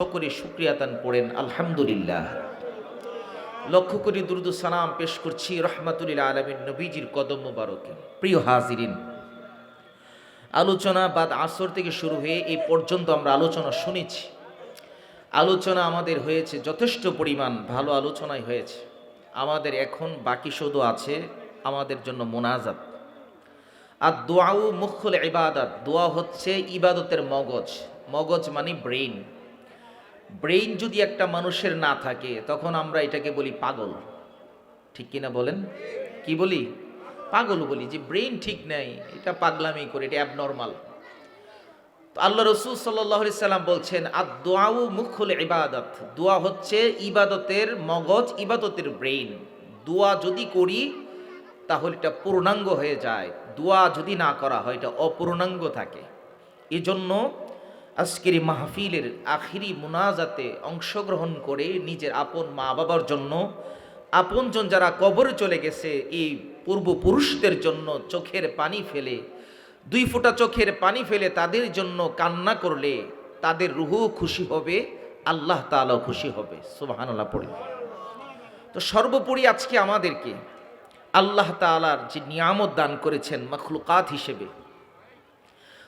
করে শুক্রিয়াতান পড়েন আলহামদুলিল্লাহ। লক্ষ্য করি দুরুদ সালাম পেশ করছি রহমাতুল্লাহ আলমিন নবীজির কদম মুবারকে। প্রিয় হাজিরিন, আলোচনা বাদ আসর থেকে শুরু হয়ে এই পর্যন্ত আমরা আলোচনা শুনেছি। আলোচনা আমাদের হয়েছে যথেষ্ট পরিমাণ, ভালো আলোচনাই হয়েছে। আমাদের এখন বাকি শুধু আছে, আমাদের জন্য মোনাজাত। আর দোয়াও মুখল ইবাদত, দোয়া হচ্ছে ইবাদতের মগজ। মগজ মানে ব্রেইন। ব্রেইন যদি একটা মানুষের না থাকে, তখন আমরা এটাকে বলি পাগল। ঠিক কিনা বলেন? কি বলি? পাগল বলি, যে ব্রেইন ঠিক নেই, এটা পাগলামি করে, এটা অ্যাবনর্মাল আল্লাহ রসুল সাল্লাহ সাল্লাম বলছেন আর দোয়াও মুখল ইবাদত। দোয়া হচ্ছে ইবাদতের মগজ, ইবাদতের ব্রেইন দোয়া যদি করি, তাহলে এটা পূর্ণাঙ্গ হয়ে যায়। দোয়া যদি না করা হয়, এটা অপূর্ণাঙ্গ থাকে। এজন্য আজকের এই মাহফিলের আখিরি মুনাজাতে অংশগ্রহণ করে নিজের আপন মা বাবার জন্য, আপনজন যারা কবরে চলে গেছে, এই পূর্বপুরুষদের জন্য চোখের পানি ফেলে, দুই ফোঁটা চোখের পানি ফেলে তাদের জন্য কান্না করলে তাদের রুহু খুশি হবে, আল্লাহ তালাও খুশি হবে। সুবাহান্লাহ পড়ি। তো সর্বোপরি আজকে আমাদেরকে আল্লাহ তালার যে নিয়ামত দান করেছেন, মখলুকাত হিসেবে,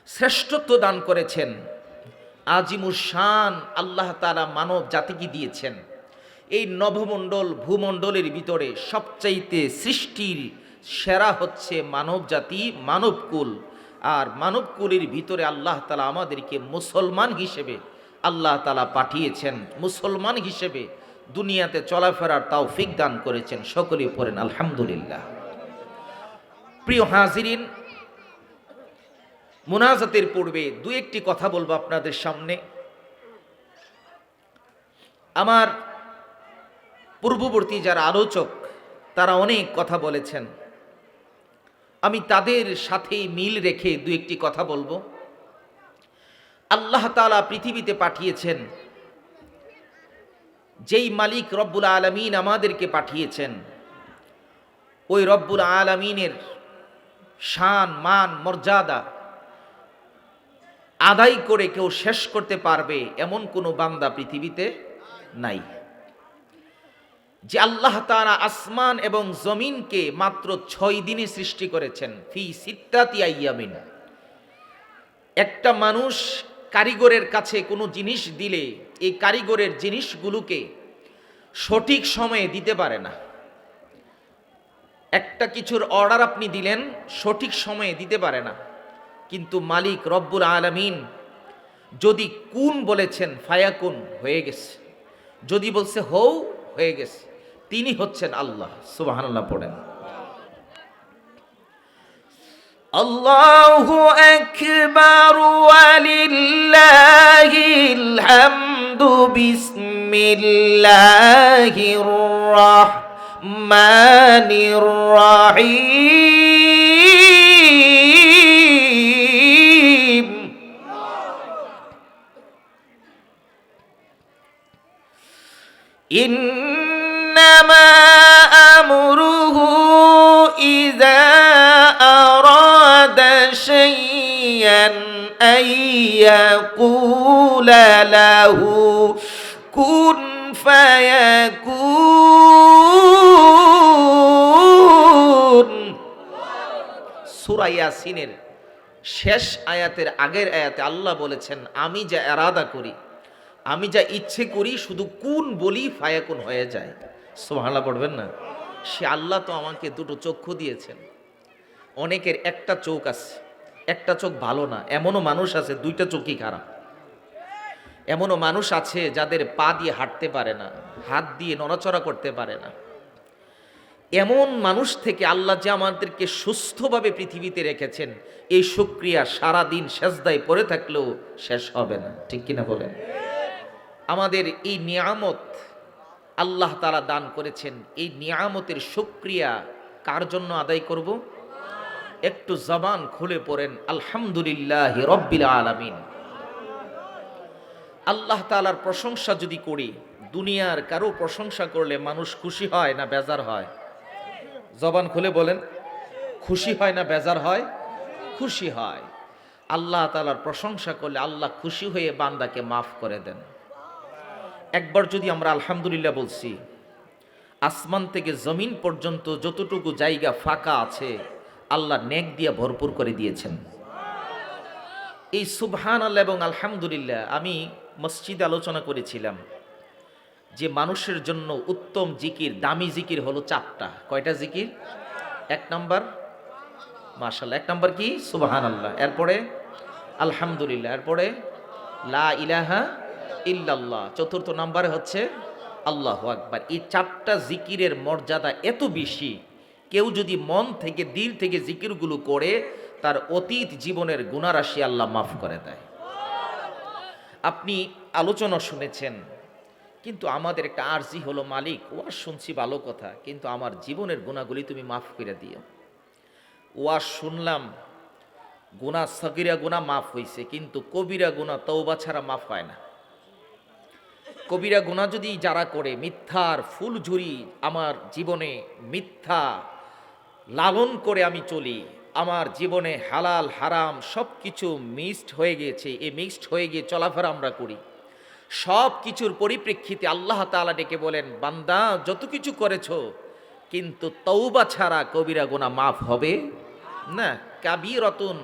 শ্রেষ্ঠত্ব দান করেছেন আজিমুর শান আল্লাহ তালা মানব জাতিকে দিয়েছেন। এই নভমণ্ডল ভূমণ্ডলের ভিতরে সবচাইতে সৃষ্টির সেরা হচ্ছে মানব জাতি মানবকুল আর মানবকুলের ভিতরে আল্লাহ তালা আমাদেরকে মুসলমান হিসেবে আল্লাহ তালা পাঠিয়েছেন। মুসলমান হিসেবে দুনিয়াতে চলাফেরার তাও ফিক দান করেছেন। সকলেই পড়েন আলহামদুলিল্লাহ। প্রিয় হাজিরিন মোনাজাতের পূর্বে দু একটি কথা বলব আপনাদের সামনে। আমার পূর্ববর্তী যারা আলোচক, তারা অনেক কথা বলেছেন। আমি তাদের সাথেই মিল রেখে দু একটি কথা বলব। আল্লাহ তালা পৃথিবীতে পাঠিয়েছেন। যেই মালিক রব্বুল আলমিন আমাদেরকে পাঠিয়েছেন, ওই রব্বুল আলমিনের শান, মান, মর্যাদা আদায় করে কেউ শেষ করতে পারবে এমন কোনো বান্দা পৃথিবীতে নাই। যে আল্লাহ তারা আসমান এবং জমিনকে মাত্র ছয় দিনে সৃষ্টি করেছেন, ফি সিত্তাতি আইয়ামিন। একটা মানুষ কারিগরের কাছে কোনো জিনিস দিলে এই কারিগরের জিনিসগুলোকে সঠিক সময়ে দিতে পারে না। একটা কিছুর অর্ডার আপনি দিলেন, সঠিক সময়ে দিতে পারে না। কিন্তু মালিক রব্বুল আলমিন যদি কুন বলেছেন, ফায়াকুন, হয়ে গেছে। যদি বলছে হৌ হয়ে গেছে। তিনি হচ্ছেন আল্লাহ। সুবাহান্লাহ পড়েন। الله أكبر ولله الحمد بسم الله الرحمن الرحيم إنما أمره إذا أراد شيئا أن يقول له كن فيكون সুরা ইয়াসিনের শেষ আয়াতের আগের আয়াতে আল্লাহ বলেছেন আমি যা এরাদা করি আমি যা ইচ্ছে করি শুধু কোন বলি ফায়াকুন হয়ে যায়। সোহালা পড়বেন না? সে আল্লাহ তো আমাকে দুটো চক্ষু দিয়েছেন। অনেকের একটা চোখ আছে, একটা চোখ ভালো না, এমনও মানুষ আছে দুইটা চোখই খারাপ। এমনও মানুষ আছে যাদের পা দিয়ে হাঁটতে পারে না, হাত দিয়ে নড়াচড়া করতে পারে না। এমন মানুষ থেকে আল্লাহ যে আমাদেরকে সুস্থভাবে পৃথিবীতে রেখেছেন, এই সুক্রিয়া সারাদিন সেজদায় পড়ে থাকলেও শেষ হবে না। ঠিক কিনা বলেন? আমাদের এই নিয়ামত আল্লাহ তারা দান করেছেন। এই নিয়ামতের সুক্রিয়া কার জন্য আদায় করব? একটু জবান খুলে পড়েন, আলহামদুলিল্লাহ রব্বিল আলামিন। আল্লাহ তালার প্রশংসা যদি করি, দুনিয়ার কারও প্রশংসা করলে মানুষ খুশি হয় না বেজার হয়? জবান খুলে বলেন, খুশি হয় না বেজার হয়? খুশি হয়। আল্লাহ তালার প্রশংসা করলে আল্লাহ খুশি হয়ে বান্দাকে মাফ করে দেন। একবার যদি আমরা আলহামদুলিল্লাহ বলছি, আসমান থেকে জমিন পর্যন্ত যতটুকু জায়গা ফাঁকা আছে, আল্লাহ নেক দিয়ে ভরপুর করে দিয়েছেন। এই সুবহান আল্লাহ এবং আলহামদুলিল্লাহ আমি মসজিদে আলোচনা করেছিলাম যে মানুষের জন্য উত্তম জিকির, দামি জিকির হলো চারটা। কয়টা জিকির? এক নম্বর? মাশাল্লাহ এক নম্বর কি? সুবহান আল্লাহ এরপরে? আলহামদুলিল্লাহ। এরপরে? লা ইলাহা ইল্লাল্লাহ। চতুর্থ নাম্বারে হচ্ছে আল্লাহ আকবার। এই চারটা জিকিরের মর্যাদা এত বেশি, কেউ যদি মন থেকে, দিল থেকে জিকিরগুলো করে, তার অতীত জীবনের গুণারাশি আল্লাহ মাফ করে দেয়। আপনি আলোচনা শুনেছেন, কিন্তু আমাদের একটা আর্জি হলো, মালিক, ওয়াজ শুনছি ভালো কথা, কিন্তু আমার জীবনের গুণাগুলি তুমি মাফ করে দিও। ওয়াজ শুনলাম গুণা সগিরা গুণা মাফ হয়েছে কিন্তু কবিরা গুণা তৌবা ছাড়া মাফ হয় না। কবিরা গুণা যদি যারা করে, মিথ্যার ফুল ঝুরি আমার জীবনে মিথ্যা লালন করে আমি চলি। আমার জীবনে হালাল, হারাম সব কিছু মিক্সড হয়ে গিয়েছে। এই মিক্সড হয়ে গিয়ে চলাফেরা আমরা করি। সব কিছুর পরিপ্রেক্ষিতে আল্লাহ তাআলা ডেকে বলেন, বান্দা, যত কিছু করেছ, কিন্তু তৌবা ছাড়া কবিরা গোনা মাফ হবে না। কাবিরতুন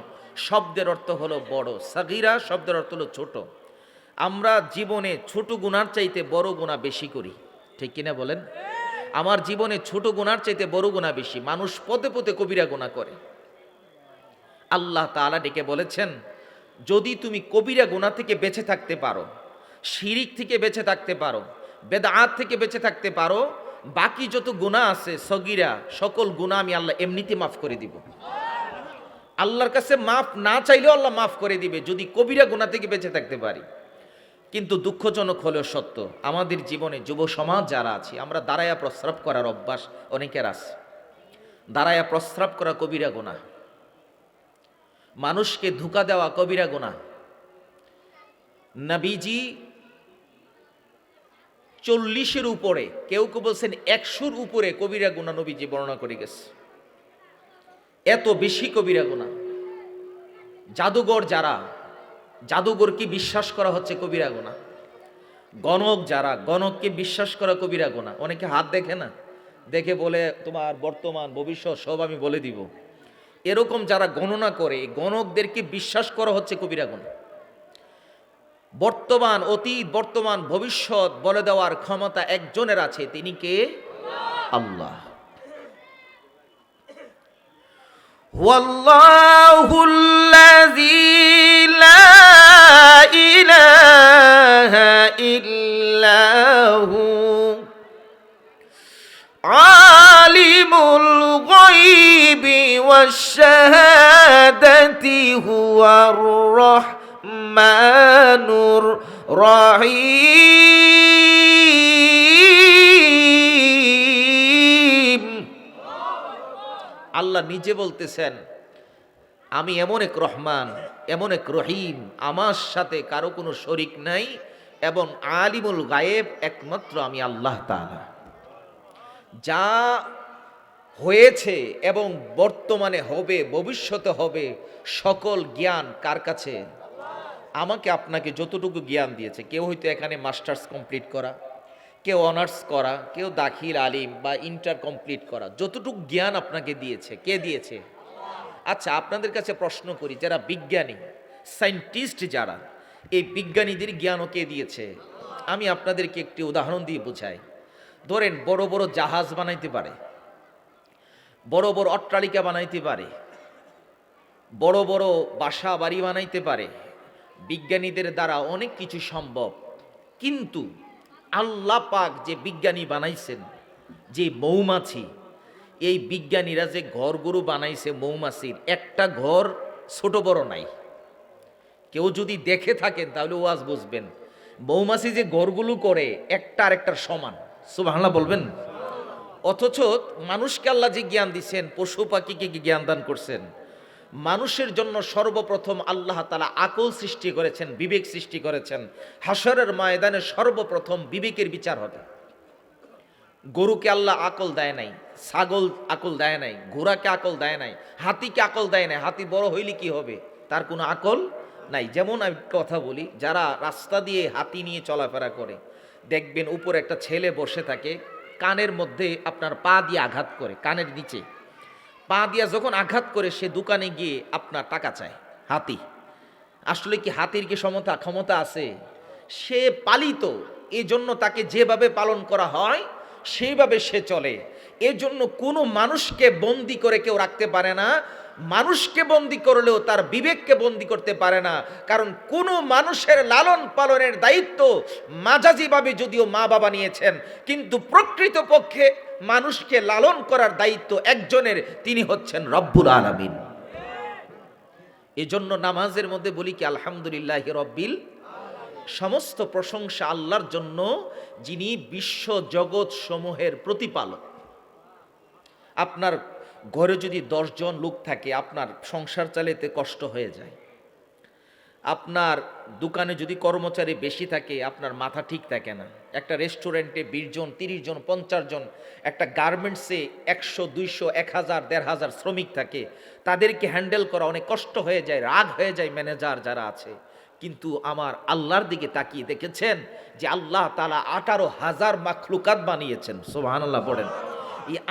শব্দের অর্থ হলো বড়, সাগিরা শব্দের অর্থ হলো ছোট। আমরা জীবনে ছোট গুনার চাইতে বড় গুণা বেশি করি। ঠিক কিনা বলেন? আমার জীবনে ছোট গুনার চাইতে বড় গুণা বেশি। মানুষ পদে পদে কবিরা গুণা করে। আল্লাহ তাআলা ডেকে বলেছেন, যদি তুমি কবিরা গুণা থেকে বেঁচে থাকতে পারো, শিরিক থেকে বেঁচে থাকতে পারো, বেদাত থেকে বেঁচে থাকতে পারো, বাকি যত গুণা আছে, সগিরা, সকল গুণা আমি আল্লাহ এমনিতে মাফ করে দিব। আল্লাহর কাছে মাফ না চাইলেও আল্লাহ মাফ করে দিবে, যদি কবিরা গুণা থেকে বেঁচে থাকতে পারি। কিন্তু দুঃখজনক হলেও সত্য, আমাদের জীবনে যুব সমাজ যারা আছে, আমরা দাঁড়ায়া প্রস্রাব করার অভ্যাস অনেকের আছে। দাঁড়ায়া প্রস্রাব করা কবিরা গোনা মানুষকে ধোকা দেওয়া কবিরা গোনা নবীজি চল্লিশের উপরে, কেউ কেউ বলছেন একশোর উপরে কবিরা গুণা নবীজি বর্ণনা করে গেছে। এত বেশি কবিরা গুণা জাদুঘর যারা জাদুগরকে বিশ্বাস করা হচ্ছে কবিরা গোনা। গণক যারা, গণককে বিশ্বাস করা কবিরা গোনা। অনেকে হাত দেখে না? দেখে বলে, তোমার বর্তমান, ভবিষ্যৎ, সব আমি বলে দিব। এরকম যারা গণনা করে, গণকদেরকে বিশ্বাস করা হচ্ছে কবিরা গোনা। বর্তমান, অতীত, বর্তমান, ভবিষ্যৎ বলে দেওয়ার ক্ষমতা একজনের আছে, তিনি কে? আল্লাহ। হুয়াল্লাহুল্লাযী والشهادة هو الرحمن الرحيم আল্লাহ নিজে বলতেছেন আমি এমন এক রহমান এমন এক রহিম আমার সাথে কারো কোনো শরিক নাই এবং আলিমুল গায়েব একমাত্র আমি আল্লাহ তাআলা যা হয়েছে এবং বর্তমানে হবে, ভবিষ্যতে হবে সকল জ্ঞান কার কাছে? আমাকে আপনাকে যতটুকু জ্ঞান দিয়েছে, কেউ হয়তো এখানে মাস্টার্স কমপ্লিট করা, কেউ অনার্স করা, কেউ দাখিল আলিম বা ইন্টার কমপ্লিট করা, যতটুকু জ্ঞান আপনাকে দিয়েছে, কে দিয়েছে? আচ্ছা আপনাদের কাছে প্রশ্ন করি, যারা বিজ্ঞানী, সায়েন্টিস্ট যারা, এই বিজ্ঞানীদের জ্ঞানও কে দিয়েছে? আমি আপনাদেরকে একটি উদাহরণ দিয়ে বোঝাই। ধরেন বড় বড় জাহাজ বানাইতে পারে বড় বড় অট্টালিকা বানাইতে পারে, বড় বড় বাসা বাড়ি বানাইতে পারে, বিজ্ঞানীদের দ্বারা অনেক কিছু সম্ভব। কিন্তু আল্লাহ পাক যে বিজ্ঞানী বানাইছেন, যে মৌমাছি, এই বিজ্ঞানীরা যে ঘরগুলো বানাইছে মৌমাছির, একটা ঘর ছোট বড় নাই। কেউ যদি দেখে থাকেন তাহলে ওয়াজ বুঝবেন। মৌমাছি যে ঘরগুলো করে, একটা আর একটার সমান। সুবহানাল্লাহ বলবেন? অথচ মানুষকে আল্লাহ যে জ্ঞান দিচ্ছেন পশু পাখিকে জ্ঞান দান করছেন? মানুষের জন্য সর্বপ্রথম আল্লাহ তালা আকল সৃষ্টি করেছেন, বিবেক সৃষ্টি করেছেন। হাসরের ময়দানে সর্বপ্রথম বিবেকের বিচার হবে। গরুকে আল্লাহ আকল দেয় নাই, ছাগল আকল দেয় নাই, ঘোড়াকে আকল দেয় নাই, হাতিকে আকল দেয় নাই, হাতি বড় হইলে কি হবে? তার কোনো আকল নাই। যেমন আমি কথা বলি, যারা রাস্তা দিয়ে হাতি নিয়ে চলাফেরা করে, দেখবেন উপরে একটা ছেলে বসে থাকে কানের মধ্যে আপনার পা দিয়ে আঘাত করে, কানের নিচে। পা দিয়া যখন আঘাত করে, সে দোকানে গিয়ে আপনার টাকা চায়, হাতি। আসলে কি হাতির কি সমতা, ক্ষমতা আছে? সে পালিত এই জন্য তাকে যেভাবে পালন করা হয়, সেইভাবে সে চলে। এজন্য কোনো মানুষকে বন্দি করে কেউ রাখতে পারে না। মানুষকে বন্দি করলেও তার বিবেককে বন্দি করতে পারে না। কারণ কোনো মানুষের লালন পালনের দায়িত্ব মাজাজিভাবে যদিও মা বাবা নিয়েছেন, কিন্তু প্রকৃত প্রকৃতপক্ষে মানুষকে লালন করার দায়িত্ব একজনের, তিনি হচ্ছেন রব্বুল আলামিন। এজন্য নামাজের মধ্যে বলি কি, আলহামদুলিল্লাহ রব্বিল সমস্ত প্রশংসা আল্লাহর জন্য, যিনি বিশ্ব জগৎ সমূহের প্রতিপালক। আপনার ঘরে যদি দশজন লোক থাকে, আপনার সংসার চালাতে কষ্ট হয়ে যায়। আপনার দোকানে যদি কর্মচারী বেশি থাকে, আপনার মাথা ঠিক থাকে না। একটা রেস্টুরেন্টে বিশ জন তিরিশ জন পঞ্চাশ জন একটা গার্মেন্টসে একশো, দুইশো, এক হাজার, দেড় হাজার শ্রমিক থাকে, তাদেরকে হ্যান্ডেল করা অনেক কষ্ট হয়ে যায়, রাগ হয়ে যায় ম্যানেজার যারা আছে। কিন্তু আমার আল্লাহর দিকে তাকিয়ে দেখেছেন যে আল্লাহ তালা আঠারো হাজার মাখলুকাত বানিয়েছেন। সোহান আল্লাহ পড়েন।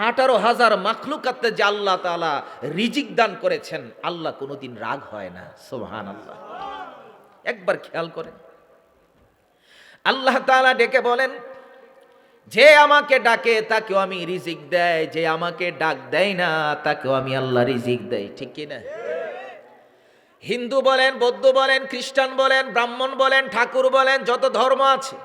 আঠারো হাজার মাখলুকাতে যে আল্লাহ তালা রিজিক দান করেছেন, আল্লাহ কোনোদিন রাগ হয় না। সোহান আল্লাহ একবার খেয়াল করেন। আল্লাহ তাআলা ডেকে বলেন, যে আমাকে ডাকে তাকেও আমি রিজিক দেয় যে আমাকে ডাক দেয় না তাকেও আমি আল্লাহ রিজিক দেয় ঠিক কি না? হিন্দু বলেন, বৌদ্ধ বলেন, খ্রিস্টান বলেন, ব্রাহ্মণ বলেন, ঠাকুর বলেন, যত ধর্ম আছে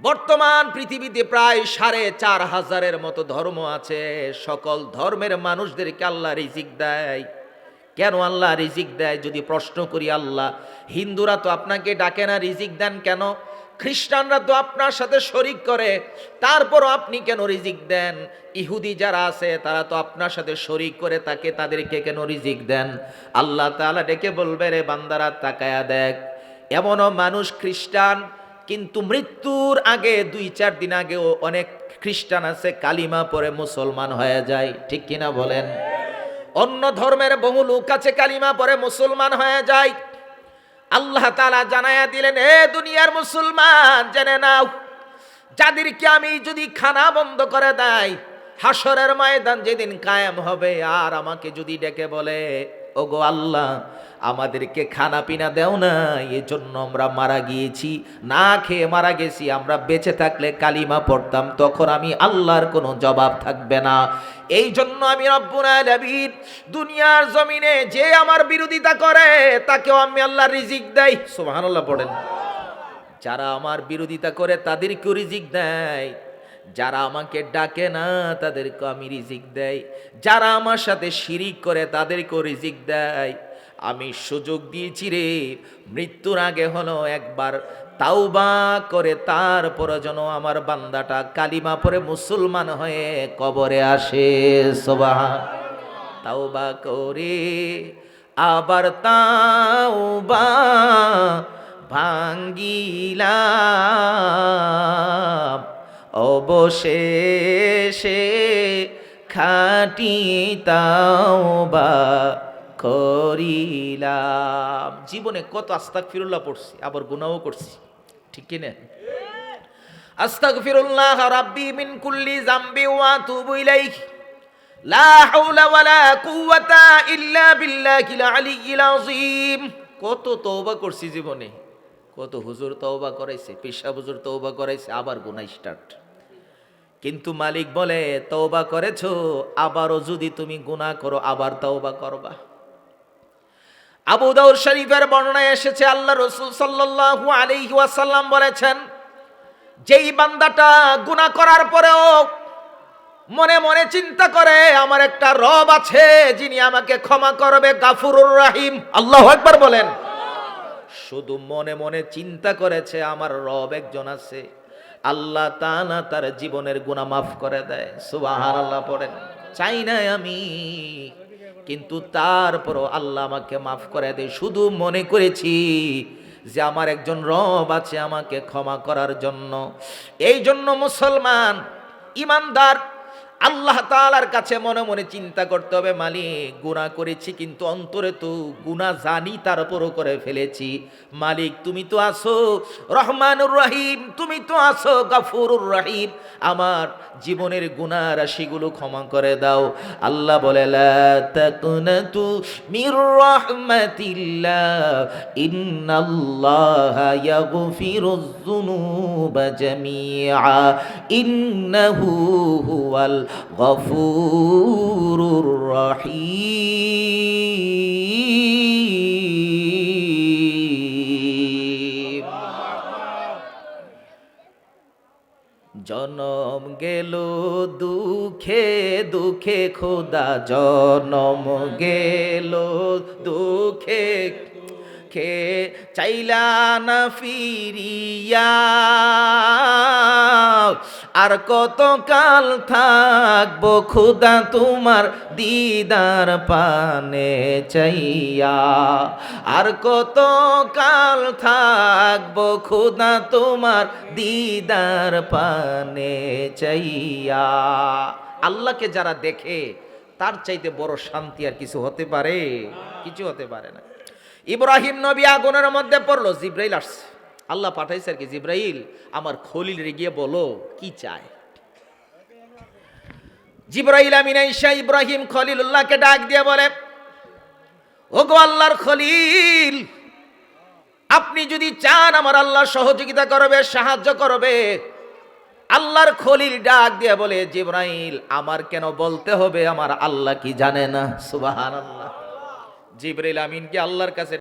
বর্তমান পৃথিবীতে প্রায় সাড়ে চার হাজারের মতো ধর্ম আছে। সকল ধর্মের মানুষদেরকে আল্লাহ রিজিক দেয়। কেন আল্লাহ রিজিক দেয়, যদি প্রশ্ন করি আল্লাহ? হিন্দুরা তো আপনাকে ডাকে না, রিজিক দেন কেন? খ্রিস্টানরা তো আপনার সাথে শরিক করে, তারপরও আপনি কেন রিজিক দেন? ইহুদি যারা আছে, তারা তো আপনার সাথে শরিক করে তাকে, তাদেরকে কেন রিজিক দেন? আল্লাহ তাআলা ডেকে বলবে, রে বান্দারা, তাকায়া দেখ। এমনও মানুষ খ্রিস্টান কিন্তু মৃত্যুর আগে দুই, চার দিন আগেও অনেক খ্রিস্টান আছে, কালিমা পরে মুসলমান হয়ে যায়। ঠিক কিনা বলেন? অন্য ধর্মের বহু লোক আছে, কালিমা পরে মুসলমান হয়ে যায়। আল্লাহ তালা জানায়া দিলেন, এ দুনিয়ার মুসলমান, জেনে নাও, যাদেরকে আমি যদি খানা বন্ধ করে দেয় হাসরের ময়দান যেদিন কায়েম হবে, আর আমাকে যদি ডেকে বলে, ওগো আল্লাহ আমাদেরকে খানা পিনা দেও না এই জন্য আমরা মারা গিয়েছি। না খেয়ে মারা গেছি, আমরা বেঁচে থাকলে কালিমা পড়তাম, তখন আমি আল্লাহর কোনো জবাব থাকবে না। এই জন্য আমি রব্বুল দুনিয়ার জমিনে যে আমার বিরোধিতা করে, তাকেও আমি আল্লাহ রিজিক দেই। সুবহানাল্লাহ পড়েন। যারা আমার বিরোধিতা করে, তাদেরকেও রিজিক দেয়। যারা আমাকে ডাকে না তাদেরকে আমি রিজিক দেয় যারা আমার সাথে শিরিক করে, তাদেরকেও রিজিক দেয়। আমি সুযোগ দিয়েছি রে। মৃত্যুর আগে হলো একবার তাওবা করে, তারপর যেন আমার বান্দাটা কালিমা পরে মুসলমান হয়ে কবরে আসে। সোবাহা তাওবা করে, আবার তাওবা ভাঙ্গিলাম। অবশেষে খাটি তাওবা করিলাম। জীবনে কত আস্তাক ফিরুল্লাহ পড়ছি, আবার গুনাও করছি। ঠিক কিনা? আস্তাগফিরুল্লাহ রাব্বি মিন কুল্লি জামবি ওয়া আতুবু ইলাইহি। লা হাওলা ওয়ালা কুওয়াতা ইল্লা বিল্লাহিল আলিয়্যিল আযীম। কত তওবা করছি জীবনে। কত হুজুর তওবা করাইছে, পেশা হুজুর তওবা করাইছে, আবার গুনাহ স্টার্ট কিন্তু মালিক বলে, তওবা করেছ, আবারও যদি তুমি গুনাহ করো, আবার তওবা করবা। আবু দাউদ শরীফের বর্ণনায় এসেছে, আল্লাহ রসুল সাল্লাল্লাহু আলাইহি ওয়াসাল্লাম বলেছেন, যেই বান্দাটা গুনাহ করার পরেও মনে মনে চিন্তা করে, আমার একটা রব আছে যিনি আমাকে ক্ষমা করবে, গাফুরুর রাহিম। আল্লাহ একবার বলেন। শুধু মনে মনে চিন্তা করেছে, আমার রব একজন আছে, আল্লাহ তানা তার জীবনের গুনাহ মাফ করে দেয়। সুবাহান আল্লাহ পড়েন। চাই না আমি কিন্তু তারপরও আল্লাহ আমাকে মাফ করে দেয়। শুধু মনে করেছি যে আমার একজন রব আছে আমাকে ক্ষমা করার জন্য। এই জন্য মুসলমান, ইমানদার আল্লাহ তাআলার কাছে মনে মনে চিন্তা করতে হবে, মালিক, গুনাহ করেছি কিন্তু অন্তরে তো গুনাহ জানি, তার তারপরও করে ফেলেছি। মালিক, তুমি তো আসো রহমানুর রহিম, তুমি তো আসো গাফুরুর রহিম। আমার জীবনের গুনাহ রাশিগুলো ক্ষমা করে দাও। আল্লাহ বলে তাকুনাতু মির রাহমাতিল্লাহ, ইন্নাল্লাহা গফুরুর রহিম। জনম গেল দুঃখে দুঃখে খোদা জনম গেল দুঃখে। খে চাইলা না ফিরিয়া। আর কত কাল থাকব খুদা তোমার দিদার পানে চাইয়া। আর কত কাল থাকব খুদা তোমার দিদার পানে চাইয়া। আল্লাহকে যারা দেখে, তার চাইতে বড় শান্তি আর কিছু হতে পারে? কিছু হতে পারে না। ইব্রাহিম নবী আগুনের মধ্যে পড়ল, জিব্রাইল আসছে। আল্লাহ পাঠাইছে আর কি, জিব্রাইল, আমার খলিল গিয়ে বলো, কি চায়? জিব্রাইল আমিন ঈশা ইব্রাহিম খলিলুল্লাহকে ডাক দিয়ে বলে, ওগো আল্লাহর খলিল, আপনি যদি চান আমার আল্লাহ সহযোগিতা করবে, সাহায্য করবে, আল্লাহর খলিল ডাক দিয়ে বলে, জিব্রাইল, আমার কেন বলতে হবে? আমার আল্লাহ কি জানে না? সুবাহান আল্লাহ জিব্রাইল আমিনকে আল্লাহর কাছে